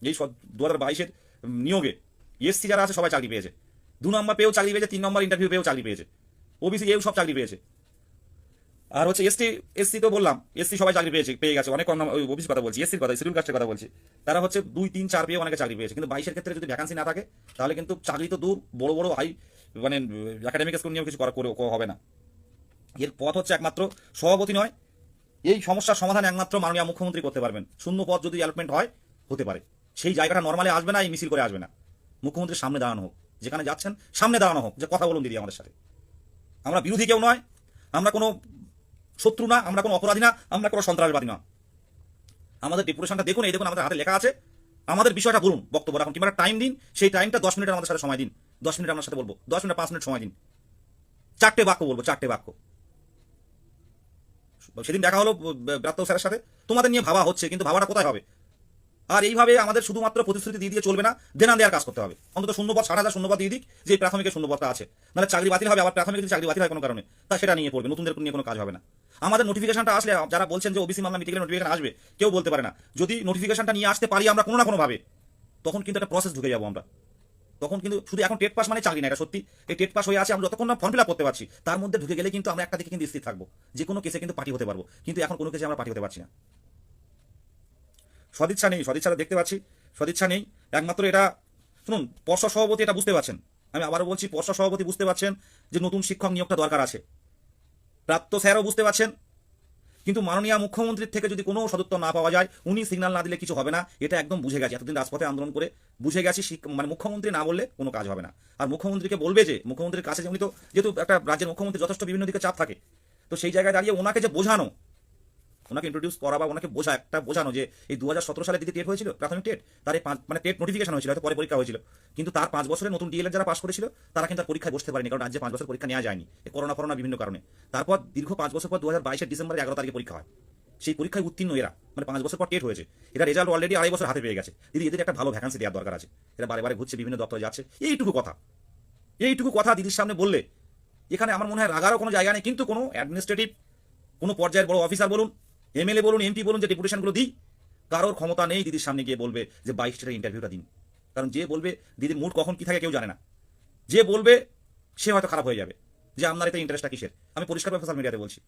এই দু হাজার বাইশের নিয়োগে এসসি যারা আছে, সবাই চাকরি পেয়েছে। দু নম্বর পেয়েও চাকরি পেয়েছে, তিন নম্বর ইন্টারভিউ পেয়েও চাকরি পেয়েছে। ওবিসি এও সব চাকরি পেয়েছে। আর হচ্ছে এসটি এসসি তো বললাম এসসি সবাই চাকরি পেয়েছে, পেয়ে গেছে। অনেক কম ওই ওবিসির কথা বলছি এসসির কথা শিডিউল কাস্টের কথা বলছি। তারা হচ্ছে দুই, তিন, চার পেয়ে অনেকে চাকরি পেয়েছে। কিন্তু বাইশের ক্ষেত্রে যদি ভ্যাকান্সি না থাকে, তাহলে কিন্তু চাকরি তো দূর, বড় বড় হাই মানে একাডেমিক স্কুল নিয়েও কিছু করা করে হবে না। এর পথ হচ্ছে একমাত্র সভাপতি নয়, এই সমস্যার সমাধান একমাত্র মাননীয় মুখ্যমন্ত্রী করতে পারবেন। শূন্য পথ যদি অ্যালটমেন্ট হয়, হতে পারে। সেই জায়গাটা নর্মালি আসবে না, এই মিছিল করে আসবে না। মুখ্যমন্ত্রীর সামনে দাঁড়ানো হোক। যেখানে যাচ্ছেন, সামনে দাঁড়ানো হোক, যে কথা বলুন দিদি আমাদের সাথে। আমরা বিরোধী কেউ নয়, আমরা কোনো শত্রু না, আমরা কোনো অপরাধী না, আমরা কোনো সন্ত্রাসবাদী না। আমাদের ডেপুটেশনটা দেখুন, এই দেখুন আমাদের হাতে লেখা আছে। আমাদের বিষয়টা বলুন, বক্তব্য রাখুন, কিংবা টাইম দিন, সেই টাইমটা দশ মিনিট আমাদের সাথে সময় দিন। দশ মিনিট আপনার সাথে বলব, দশ মিনিট, পাঁচ মিনিট সময় দিন। চারটে বাক্য বলব, চারটে বাক্য। সেদিন দেখা হলো ব্রাত্য স্যারের সাথে। তোমাদের নিয়ে ভাবা হচ্ছে, কিন্তু ভাবাটা কোথায় হবে? আর এইভাবে আমাদের শুধুমাত্র প্রতিশ্রুতি দিয়ে দিয়ে চলবে না, দেনা দেওয়ার কাজ করতে হবে। অন্তত শূন্যপদ, ষাট হাজার শূন্যপদ দিয়ে দিক, যে প্রাথমিকের শূন্যপদটা আছে। নাহলে চাকরি বাতিল হবে, আবার প্রাথমিক চাকরি বাতিল হয় কোনো কারণে। তা সেটা নিয়ে পড়বে, নতুনদের নিয়ে কোনো কাজ হবে না। আমাদের নোটিফিকেশনটা আসলে, যারা বলছেন যে ওবিসি মামলা মিটিংয়ের নোটিফিকেশন আসবে, কেউ বলতে পারে না। যদি নোটিফিকেশনটা নিয়ে আসতে পারি আমরা কোনো না কোনোভাবে, তখন কিন্তু একটা প্রসেস ঢুকে যাব আমরা। তখন কিন্তু শুধু এখন টেট পাস মানে চাকরি না, এটা সত্যি। এই টেট পাস হয়ে আছে, আমরা যতক্ষণ না ফর্ম ফিল আপ করতে পারছি, তার মধ্যে ঢুকে গেলে কিন্তু আমরা একটা দিকে কিন্তু স্থির থাকব। যে কোনো কেসে কিন্তু পার্টি হতে পারব। কিন্তু এখন কোনো কেসে আমরা পার্টি হতে পারছি না। সদিচ্ছা নেই সদিচ্ছাটা দেখতে পাচ্ছি, সদিচ্ছা নেই। একমাত্র এটা, শুনুন, পর্ষদ সভাপতি এটা বুঝতে পারছেন। আমি আবারও বলছি, পর্ষদ সভাপতি বুঝতে পারছেন যে নতুন শিক্ষক নিয়োগটা দরকার আছে। প্রাপ্ত স্যারও বুঝতে পারছেন, কিন্তু মাননীয় মুখ্যমন্ত্রীর থেকে যদি কোনো সদুত্তর না পাওয়া যায়, উনি সিগন্যাল না দিলে কিছু হবে না, এটা একদম বুঝে গেছে, এতদিন রাজপথে আন্দোলন করে বুঝে গেছি মানে মুখ্যমন্ত্রী না বললে কোনো কাজ হবে না। আর মুখ্যমন্ত্রীকে বলবে যে, মুখ্যমন্ত্রীর কাছে উনি তো, যেহেতু একটা রাজ্যের মুখ্যমন্ত্রী যথেষ্ট বিভিন্ন দিকে চাপ থাকে, তো সেই জায়গায় দাঁড়িয়ে ওনাকে যে বোঝানো ওনাকে ইন্ট্রোডিউস করা বা ওনাকে বোঝা, একটা বোঝানো যে এই দু হাজার সতেরো সালে দিদি টেট হয়েছিল, প্রাথমিক টেট, তার পাঁচ মানে টেট নোটিফিকেশন হয়েছিল পরে পরীক্ষা হয়েছিল। কিন্তু তার পাঁচ বছরের নতুন ডিএলএড যারা পাস করেছিল, তারা কিন্তু পরীক্ষায় বসতে পারেনি, কারণ রাজ্যে পাঁচ বছর পরীক্ষা নেওয়া যায়নি করোনা ফরোনা বিভিন্ন কারণে। তারপর দীর্ঘ পাঁচ বছর পর দু হাজার বাইশের ডিসেম্বরের এগারো তারিখে পরীক্ষা হয়। সেই পরীক্ষায় উত্তীর্ণ এরা মানে পাঁচ বছর পর টেট হয়েছে। এরা রেজাল্ট অলরেডি আড়াই বছর হাতে পেয়ে গেছে। দিদি, এদের একটা ভালো ভ্যাকান্সি দেওয়ার দরকার আছে। এরা বারে বারে ঘুরছে, বিভিন্ন দপ্তরে যাচ্ছে। এইটুকু কথা। এইটুকু কথা দিদির সামনে বললে, এখানে আমার মনে হয় রাগারও কোনো জায়গা নেই, কিন্তু কোনো অ্যাডমিনিস্ট্রেটিভ কোনো পর্যায়ের বড় অফিসার বলুন এমএলএ বলুন এমপি বলুন, যে ডেপুটেশনগুলো দিই, কারোর ক্ষমতা নেই দিদির সামনে গিয়ে বলবে যে বাইশটা ইন্টারভিউটা দিন। কারণ যে বলবে, দিদির মুড কখন কি থাকে কেউ জানে না। যে বলবে, সে হয়তো খারাপ হয়ে যাবে। যে আপনার এতে ইন্টারেস্টটা কিসের? আমি পরিষ্কারভাবে সোশ্যাল মিডিয়াতে বলছি।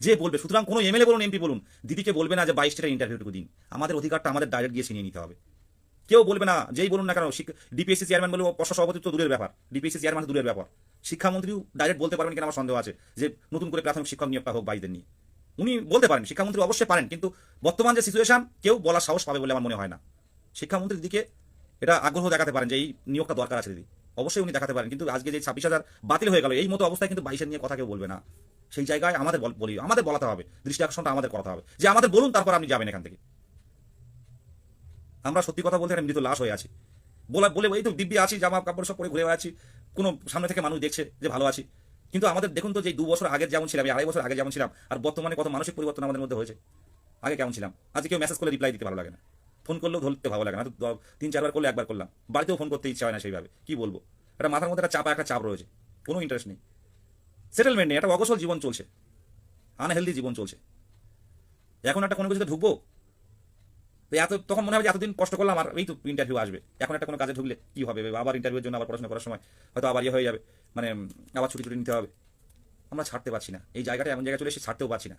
যে বলবে, সুতরাং কোনো এমএলএ বলুন এমপি বলুন, দিদিকে বলবে না যে বাইশটা ইন্টারভিউটুকু দিন। আমাদের অধিকারটা আমাদের ডাইরেক্ট গিয়ে ছিনিয়ে নিতে হবে। কেউ বলবে না, যেই বলুন না কেন ডিপিএসসি চেয়ারম্যান বলব পর্ষদ সভাপতি তো দূরের ব্যাপার। ডিপিএসসি চেয়ারম্যান দূরের ব্যাপার। শিক্ষামন্ত্রীও ডাইরেক্ট বলতে পারবেন কিনা আমার সন্দেহ আছে যে নতুন করে প্রাথমিক শিক্ষক নিয়োগটা হোক বাইশদের নিয়ে। উনি বলতে পারেন, শিক্ষামন্ত্রী অবশ্যই পারেন, কিন্তু বর্তমান যে সিচুয়েশন কেউ বলার সাহস পাবে বলে আমার মনে হয় না। শিক্ষামন্ত্রীর দিকে এটা আগ্রহ দেখাতে পারেন যে এই নিয়োগটা দরকার আছে দিদি। অবশ্যই উনি দেখাতে পারেন, কিন্তু আজকে যে ছাব্বিশ হাজার বাতিল হয়ে গেল, এই মতো অবস্থায় কিন্তু বাইশের নিয়ে কথা কেউ বলবে না। সেই জায়গায় আমাদের বলি আমাদের বলাতে হবে, দৃষ্টি আকর্ষণটা আমাদের করাতে হবে, যে আমাদের বলুন, তারপর আপনি যাবেন এখান থেকে। আমরা সত্যি কথা বলতে মৃত লাশ হয়ে আছি। বলে বলে এই তো দিব্যি আছি, জামা কাপড় সব পরে ঘুরে বেড়াচ্ছি, কোনো সামনে থেকে মানুষ দেখছে যে ভালো আছি। কিন্তু আমাদের দেখুন তো যে দু বছর আগে যেমন ছিলাম আড়াই বছর আগে যেমন ছিলাম, আর বর্তমানে কত মানসিক পরিবর্তন আমাদের মধ্যে হয়েছে। আগে কেমন ছিলাম? আজকে কেউ মেসেজ করলে রিপ্লাই দিতে ভালো লাগে না। ফোন করলেও ধরতে ভালো লাগে না। তিন, চারবার করলে একবার করলাম। বাড়িতেও ফোন করতে ইচ্ছা হয় না সেইভাবে। কি বলব? একটা মাথার মধ্যে একটা চাপা, একটা চাপ রয়েছে। কোনো ইন্টারেস্ট নেই। সেটেলমেন্ট নেই। একটা অগসল জীবন চলছে। আনহেলদি জীবন চলছে। এখন একটা কোনো কিছুতে ঢুকবো? তো এত, তখন মনে হবে যে এতদিন কষ্ট করলাম, আর এই তো ইন্টারভিউ আসবে। এখন একটা কোনো কাজে ঢুকলে কি হবে? আবার ইন্টারভিউর জন্য আবার পড়াশোনা করার সময় হয়তো আবার ইয়ে হয়ে যাবে। মানে আবার ছুটি ছুটি নিতে হবে। আমরা ছাড়তে পারছি না। এই জায়গাটা এমন জায়গায় চলে এসে ছাড়তেও পারছি না।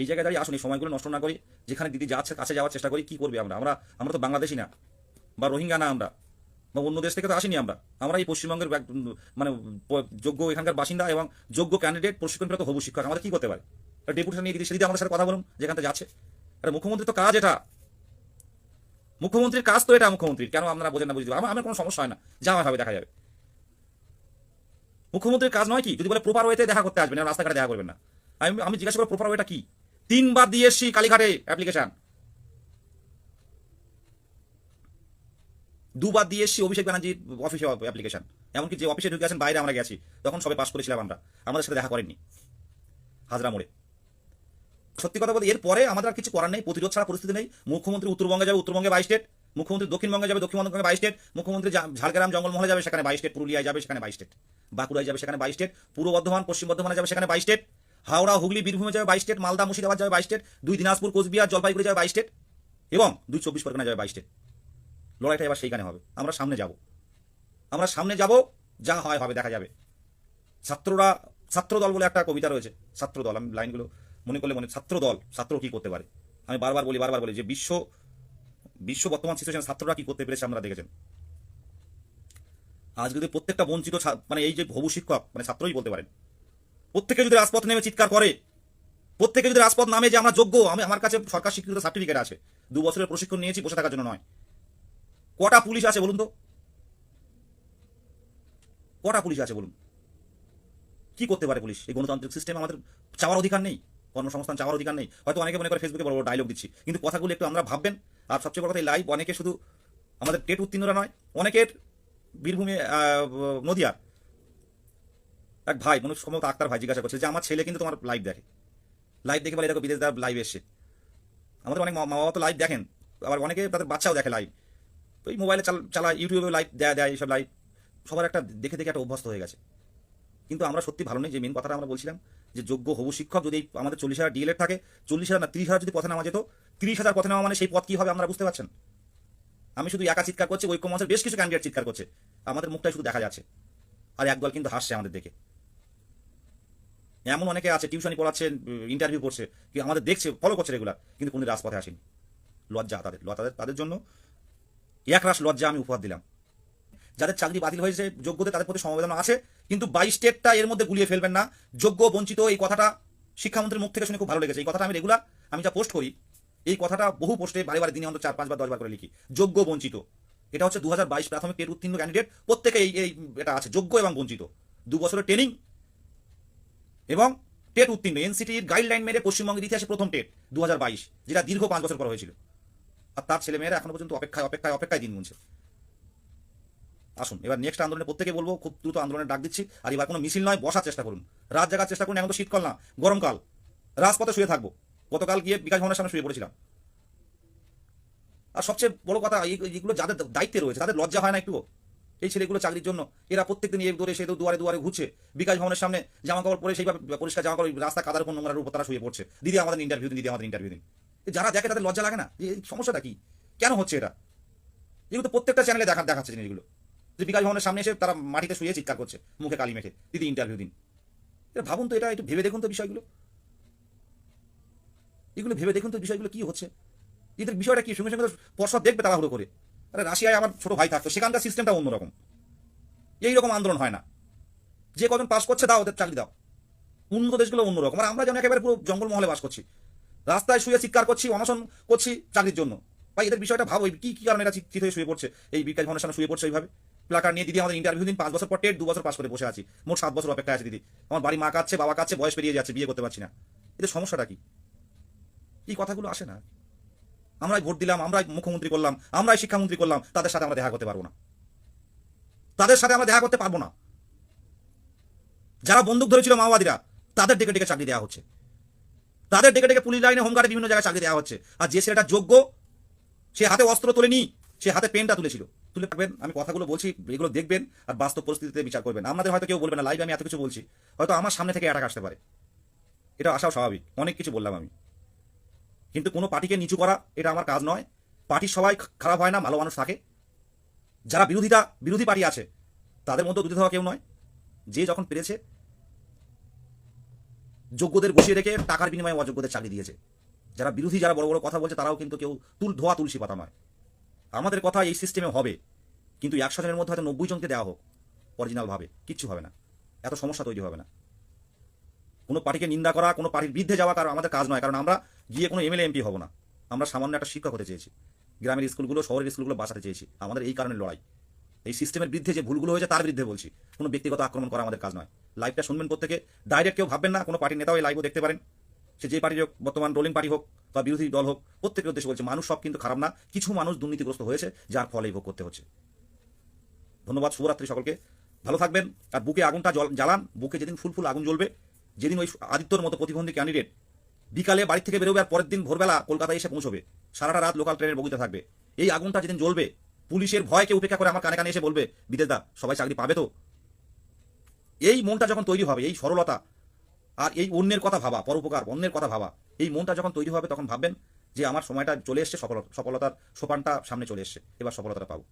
এই জায়গায় দাঁড়িয়ে আসুন, এই সময়গুলো নষ্ট না করি। যেখানে দিদি যাচ্ছে, কাছে যাওয়ার চেষ্টা করি, কি করবে আমরা? আমরা আমরা তো বাংলাদেশি না। বা রোহিঙ্গা না আমরা। বা অন্য দেশ থেকে তো আসিনি আমরা। আমরা এই পশ্চিমবঙ্গের মানে যোগ্য এখানকার বাসিন্দা এবং যোগ্য ক্যান্ডিডেট প্রশিক্ষণপ্রাপ্ত হবু শিক্ষক। আমাদের কি করতে পারে? ডেপুটেশন নিয়ে দিদি সেদিকে আমাদের সাথে কথা বলুন, যেখানটা যাচ্ছে। এটা মুখ্যমন্ত্রী তো কাজ এটা। মুখ্যমন্ত্রীর কাজ তো এটা মুখ্যমন্ত্রীর, কেন আপনারা বোঝেন না বুঝতে আমার আমার কোনো সমস্যা হয় না, যা হয় হবে দেখা যাবে। মুখ্যমন্ত্রীর কাজ নয় কি? যদি বলে প্রপার ওয়েতে দেখা করতে আসবেন রাস্তাঘাটে দেখা করবেন না। আমি আমি জিজ্ঞাসা করব প্রপার ওয়েটা কি? তিনবার দিয়ে এসছি কালীঘাটে অ্যাপ্লিকেশন দুবার দিয়ে এসছি অভিষেক ব্যানার্জির অফিসে অ্যাপ্লিকেশন এমনকি যে অফিসে ঢুকে আছেন, বাইরে আমরা গেছি। তখন সবাই পাস করেছিলাম আমরা। আমাদের সাথে দেখা করেননি। হাজরা মোড়ে। সত্যি কথা বলতে এরপরে আমাদের আর কিছু করার নেই, প্রতিরোধ ছাড়া পরিস্থিতি নেই। মুখ্যমন্ত্রী উত্তরবঙ্গে যাবে, উত্তরবঙ্গে বাইশ স্টেট মুখ্যমন্ত্রী দক্ষিণবঙ্গে যাবে, দক্ষিণবঙ্গে বাইশ স্টেট মুখ্যমন্ত্রী ঝাড়গ্রাম জঙ্গলমহলে যাবে, সেখানে বাইশ স্টেট পুরুলিয়ায় যাবে, সেখানে বাইশ স্টেট বাঁকুড়ায় যাবে, সেখানে বাইশ স্টেট পূর্ব বর্ধমান, পশ্চিম বর্ধমানে যাবে, সেখানে বাইশ স্টেট হাওড়া, হুগলি, বীরভূমে যাবে বাইশ স্টেট মালদা, মুর্শিদাবাদ যাবে বাইশ স্টেট দুই দিনাজপুর, কোচবিহার, জলপাইগুড়ি যাবে বাইশ স্টেট এবং দুই চব্বিশ পরগনা যাবে বাইশ স্টেট লড়াইটা এবার সেইখানে হবে। আমরা সামনে যাব। আমরা সামনে যাব, যা হয় হবে, দেখা যাবে। ছাত্ররা ছাত্রদল বলে একটা কবিতা রয়েছে, ছাত্রদল, আমি লাইনগুলো মনে করলে মনে ছাত্রদল ছাত্র কি করতে পারে? আমি বারবার বলি বারবার বলি যে বিশ্ব বিশ্ব বর্তমান সিচুয়েশন ছাত্ররা কি করতে পেরেছে আমরা দেখেছেন? আজ যদি প্রত্যেকটা বঞ্চিত মানে এই যে হবু শিক্ষক মানে ছাত্রই বলতে পারেন। প্রত্যেকে যদি রাজপথ নেমে চিৎকার করে, প্রত্যেকে যদি রাজপথ নামে যে আমরা যোগ্য, আমি, আমার কাছে সরকার স্বীকৃত সার্টিফিকেট আছে। দু বছরের প্রশিক্ষণ নিয়েছি, বসে থাকার জন্য নয়। কটা পুলিশ আছে বলুন তো? কটা পুলিশ আছে বলুন? কি করতে পারে পুলিশ? এই গণতান্ত্রিক সিস্টেম আমাদের চাওয়ার অধিকার নেই। কর্মসংস্থান চাওয়ার অধিকার নেই। হয়তো অনেকে মনে করে ফেসবুকে বড় বড় ডায়লগ দিচ্ছি। কিন্তু কথাগুলো একটু আমরা ভাববেন। আর সবচেয়ে বড় কথা লাইভ অনেকে শুধু আমাদের টেট উত্তীর্ণরা নয়, অনেকের বীরভূমে নদিয়ার এক ভাই মনে হয় সম্ভবত আক্তার ভাই জিজ্ঞাসা করছে যে, আমার ছেলে কিন্তু তোমার লাইভ দেখে। লাইভ দেখে বলে দেখো বিদেশ দা লাইভ এসছে আমাদের অনেক মা বাবা তো লাইভ দেখেন। আবার অনেকে তাদের বাচ্চাও দেখে লাইভ ওই মোবাইলে চাল চালায় ইউটিউবে লাইভ দেয় দেয় এইসব লাইভ সবার একটা দেখে দেখে একটা অভ্যস্ত হয়ে গেছে। কিন্তু আমরা সত্যি ভালো নেই, যে মেন কথাটা আমরা বলছিলাম, যে যোগ্য হবু শিক্ষক যদি আমাদের চল্লিশ হাজার ডিএলএড থাকে, চল্লিশ হাজার না ত্রিশ হাজার যদি পথে নেওয়া যেত, তিরিশ হাজার পথে নেওয়া মানে সেই পথ কি হবে আপনারা বুঝতে পারছেন? আমি শুধু একা চিৎকার করছি ঐক্য মঞ্চের বেশ কিছু ক্যান্ডিডেট চিৎকার করছে। আমাদের মুখটাই শুধু দেখা যাচ্ছে। আর একদল কিন্তু হাসছে আমাদের দেখে। এমন অনেকে আছে টিউশনি পড়াচ্ছে ইন্টারভিউ করছে কি আমাদের দেখছে ফলো করছে রেগুলার কিন্তু কোনো রাজপথে আসেনি। লজ্জা তাদের তাদের তাদের জন্য এক রাশ লজ্জা আমি উপহার দিলাম। যাদের চাকরি বাতিল হয়েছে, যোগ্যদের তাদের প্রতি সমবেদনা আছে, কিন্তু বাইশ স্টেটটা এর মধ্যে গুলিয়ে ফেলবেন না। যোগ্য, বঞ্চিত, এই কথাটা শিক্ষামন্ত্রীর মুখ থেকে শুনে খুব ভালো লেগেছে। এই কথাটা আমি রেগুলার আমি যা পোস্ট করি, এই কথাটা বহু পোস্টে বারে বারে দিনে অন্তত চার পাঁচবার দশবার করে লিখি। যোগ্য, বঞ্চিত। এটা হচ্ছে দুহাজার বাইশ প্রাথমিক টেট উত্তীর্ণ ক্যান্ডিডেট প্রত্যেকে এই এটা আছে, যোগ্য এবং বঞ্চিত। দু বছরের ট্রেনিং এবং টেট উত্তীর্ণ। এনসিটির গাইডলাইন মেরে পশ্চিমবঙ্গের ইতিহাসে প্রথম টেট দু হাজার বাইশ, যেটা দীর্ঘ পাঁচ বছর পর হয়েছিল। আর তার ছেলেমেয়েরা এখনও পর্যন্ত অপেক্ষায় অপেক্ষায় অপেক্ষায় দিন গুনছে। আসুন, এবার নেক্সট আন্দোলনে প্রত্যেকে বলব, খুব দ্রুত আন্দোলনের ডাক দিচ্ছি। আর এবার কোনো মিছিল নয়, বসার চেষ্টা করুন। রাত জাগার চেষ্টা করুন এখন তো শীতকাল না গরমকাল রাজপথে শুয়ে থাকব। গতকাল গিয়ে বিকাশ ভবনের সামনে শুয়ে পড়েছিলাম। আর সবচেয়ে বড় কথা, এই- এইগুলো যাদের দায়িত্বে রয়েছে, তাদের লজ্জা হয় না একটু এই ছেলেগুলো চাকরির জন্য, এরা প্রত্যেকদিন এই দৌড়ে সেই দুয়ারে দুয়ারে ঘুরছে। বিকাশ ভবনের সামনে জামা কাপড় পরে সেইভাবে পরিষ্কার জামা কাপড় রাস্তা কাদার উপর নোংরার উপর তারা শুয়ে পড়ছে। দিদি আমাদের ইন্টারভিউ দিন, দিদি আমাদের ইন্টারভিউ দিন। যারা দেখে তাদের লজ্জা লাগে না? এই সমস্যাটা কি? কেন হচ্ছে এটা? এগুলো তো প্রত্যেকটা চ্যানেলে দেখা, দেখাচ্ছে জিনিসগুলো। যে বিকাশ ভবনের সামনে এসে তারা মাটিতে শুয়ে চিৎকার করছে, মুখে কালি মেখে। দিদি ইন্টারভিউ দিন। এটা ভাবুন তো, এটা একটু ভেবে দেখুন তো বিষয়গুলো। এগুলো ভেবে দেখুন তো বিষয়গুলো কি হচ্ছে? এদের বিষয়টা কি? সঙ্গে সঙ্গে তো পর্ষদ দেখবে তাড়াহুড়ো করে। আরে, রাশিয়ায় আমার ছোট ভাই থাকতো, সেখানকার সিস্টেমটা অন্যরকম। এই রকম আন্দোলন হয় না। যে কজন পাস করছে, দাও, ওদের চাকরি দাও। উন্নত দেশগুলো অন্যরকম। আর আমরা যেন একেবারে পুরো জঙ্গল মহলে বাস করছি। রাস্তায় শুয়ে চিৎকার করছি, অনশন করছি চাকরির জন্য। ভাই, এদের বিষয়টা ভাবো কি কি কারণে এরা চিৎ হয়ে শুয়ে পড়ছে? এই বিকাশ ভবনের সামনে শুয়ে পড়ছে এইভাবে? প্লাকার নিয়ে দিদি আমাদের ইন্টারভিউ দিন, পাঁচ বছর পর টেট দু বছর পাস করে বসে আছি। মোট সাত বছর অপেক্ষা আছে দিদি। আমার বাড়ি মা কাচ্ছে বাবা কাচ্ছে বয়স পেরিয়ে যাচ্ছে, বিয়ে করতে পারছি না। এদের সমস্যাটা কি? এই কথাগুলো আসে না। আমরাই ভোট দিলাম, আমরাই মুখ্যমন্ত্রী করলাম, আমরাই শিক্ষামন্ত্রী করলাম, তাদের সাথে আমরা দেখা করতে পারব না। তাদের সাথে আমরা দেখা করতে পারব না। যারা বন্দুক ধরেছিল মাওবাদীরা, তাদের ডেকে ডেকে চাকরি দেওয়া হচ্ছে। তাদের ডেকে ডেকে পুলিশ লাইনে হোমগার্ডে বিভিন্ন জায়গায় চাকরি দেওয়া হচ্ছে। আর যে ছেলেটা যোগ্য, সে হাতে অস্ত্র তোলেনি সে হাতে পেনটা তুলেছিল। তুলে থাকবেন আমি কথাগুলো বলছি, এগুলো দেখবেন আর বাস্তব পরিস্থিতিতে বিচার করবেন। আপনাদের হয়তো কেউ বলবে না, লাইভে আমি এত কিছু বলছি। হয়তো আমার সামনে থেকে অ্যাটাক আসতে পারে। এটা আসাও স্বাভাবিক, অনেক কিছু বললাম আমি। কিন্তু কোনো পার্টিকে নিচু করা, এটা আমার কাজ নয়। পার্টির সবাই খারাপ হয় না, ভালো মানুষ থাকে। যারা বিরোধিতা, বিরোধী পার্টি আছে, তাদের মধ্যে দুধে হওয়া কেউ নয়। যে যখন পেরেছে, যোগ্যদের বসিয়ে রেখে টাকার বিনিময়ে অযোগ্যদের চাকরি দিয়েছে। যারা বিরোধী, যারা বড় বড় কথা বলছে, তারাও কিন্তু কেউ তুল ধোয়া তুলসী পাতা নয়। আমাদের কথা এই সিস্টেমে হবে। কিন্তু একশো জনের মধ্যে হয়তো নব্বই জনকে দেওয়া হোক, অরিজিনালভাবে, কিচ্ছু হবে না। এত সমস্যা তৈরি হবে না। কোনো পার্টিকে নিন্দা করা, কোনো পার্টির বিরুদ্ধে যাওয়া কারণ আমাদের কাজ নয়, কারণ আমরা গিয়ে কোনো এমএলএ, এমপি হব না। আমরা সামান্য একটা শিক্ষক হতে চেয়েছি। গ্রামের স্কুলগুলো, শহরের স্কুলগুলো বাঁচাতে চেয়েছি। আমাদের এই কারণে লড়াই। এই সিস্টেমের বিরুদ্ধে যে ভুলগুলো হয়েছে, তার বিরুদ্ধে বলছি। কোনো ব্যক্তিগত আক্রমণ করা আমাদের কাজ নয়। লাইভটা শুনবেন প্রত্যেকে। ডাইরেক্ট কেউ ভাববেন না, কোনো পার্টির নেতাও এই লাইভও দেখতে পারেন। সে যে পার্টির হোক, বর্তমান রোলিং পার্টি হোক বা বিরোধী দল হোক, প্রত্যেকের উদ্দেশ্যে বলছে, মানুষ সব কিন্তু খারাপ না, কিছু মানুষ দুর্নীতিগ্রস্ত হয়েছে, যার ফলে ভোগ করতে হচ্ছে। ধন্যবাদ, শুভরাত্রি সকলকে। ভালো থাকবেন, আর বুকে আগুনটা জল জ্বালান, বুকে যেদিন ফুল ফুল আগুন জ্বলবে, যেদিন ওই আদিত্যর মতো প্রতিবন্ধী ক্যান্ডিডেট বিকালে বাড়ি থেকে বেরোবে আর পরের দিন ভোরবেলা কলকাতায় এসে পৌঁছবে, সারাটা রাত লোকাল ট্রেনের বগিতে থাকবে। এই আগুনটা যেদিন জ্বলবে, পুলিশের ভয়কে উপেক্ষা করে আমার কানে কানে এসে বলবে, বিদেশ দা, সবাই চাকরি পাবে তো? এই মনটা যখন তৈরি হবে, এই সরলতা আর এই অন্যের কথা ভাবা, পরোপকার, অন্যের কথা ভাবা, এই মনটা যখন তৈরি হবে তখন ভাববেন যে আমার সময়টা চলে এসছে সফলতা সফলতার সোপানটা সামনে চলে এসছে, এবার সফলতাটা পাবো।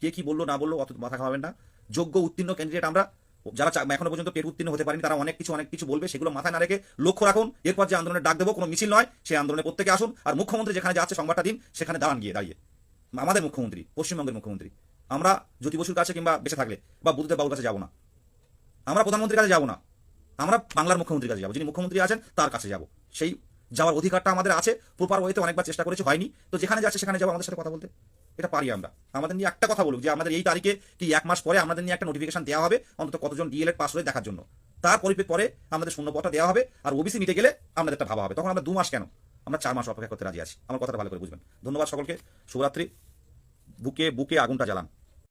কে কি বলল, না বলল, অত মাথা খাওয়াবেন না। যোগ্য, উত্তীর্ণ ক্যান্ডিডেট আমরা, যারা এখনও পর্যন্ত পেট উত্তীর্ণ হতে পারেনি, তারা অনেক কিছু অনেক কিছু বলবে, সেগুলো মাথায় না রেখে লক্ষ্য রাখুন, এরপর যে আন্দোলনের ডাক দেবো, কোনো মিছিল নয়, সেই আন্দোলনে প্রত্যেকে আসুন, আর মুখ্যমন্ত্রী যেখানে যাচ্ছে সংবাদটা দিন, সেখানে দাঁড়ান গিয়ে, দাঁড়িয়ে। আমাদের মুখ্যমন্ত্রী, পশ্চিমবঙ্গের মুখ্যমন্ত্রী। আমরা জ্যোতি বসুর কাছে কিংবা বেঁচে থাকলে বা বুদ্ধদেব বাবুর কাছে যাব না। আমরা প্রধানমন্ত্রীর কাছে যাব না। আমরা বাংলার মুখ্যমন্ত্রীর কাছে যাব। যিনি মুখ্যমন্ত্রী আছেন, তার কাছে যাব। সেই যাওয়ার অধিকারটা আমাদের আছে। প্রপার ওয়েতে অনেকবার চেষ্টা করেছি, হয়নি। তো যেখানে যাচ্ছে সেখানে যাব, আমাদের সাথে কথা বলতে। এটা পারি আমরা। আমাদের নিয়ে একটা কথা বলুক, যে আমাদের এই তারিখে কি এক মাস পরে আমাদের নিয়ে একটা নোটিফিকেশন দেওয়া হবে? অন্তত কতজন ডিএলএড পাস হয়ে দেখার জন্য। তার পরিপ্রেক্ষিতে পরে আমাদের শূন্যপদটা দেওয়া হবে, আর ওবিসি মিটে গেলে আমাদের একটা ভাবা হবে। তখন আমরা দু মাস কেন? আমরা চার মাস অপেক্ষা করতে রাজি আছি। আমার কথাটা ভালো করে বুঝবেন। ধন্যবাদ সকলকে। শুভরাত্রি। বুকে বুকে আগুনটা জ্বালান।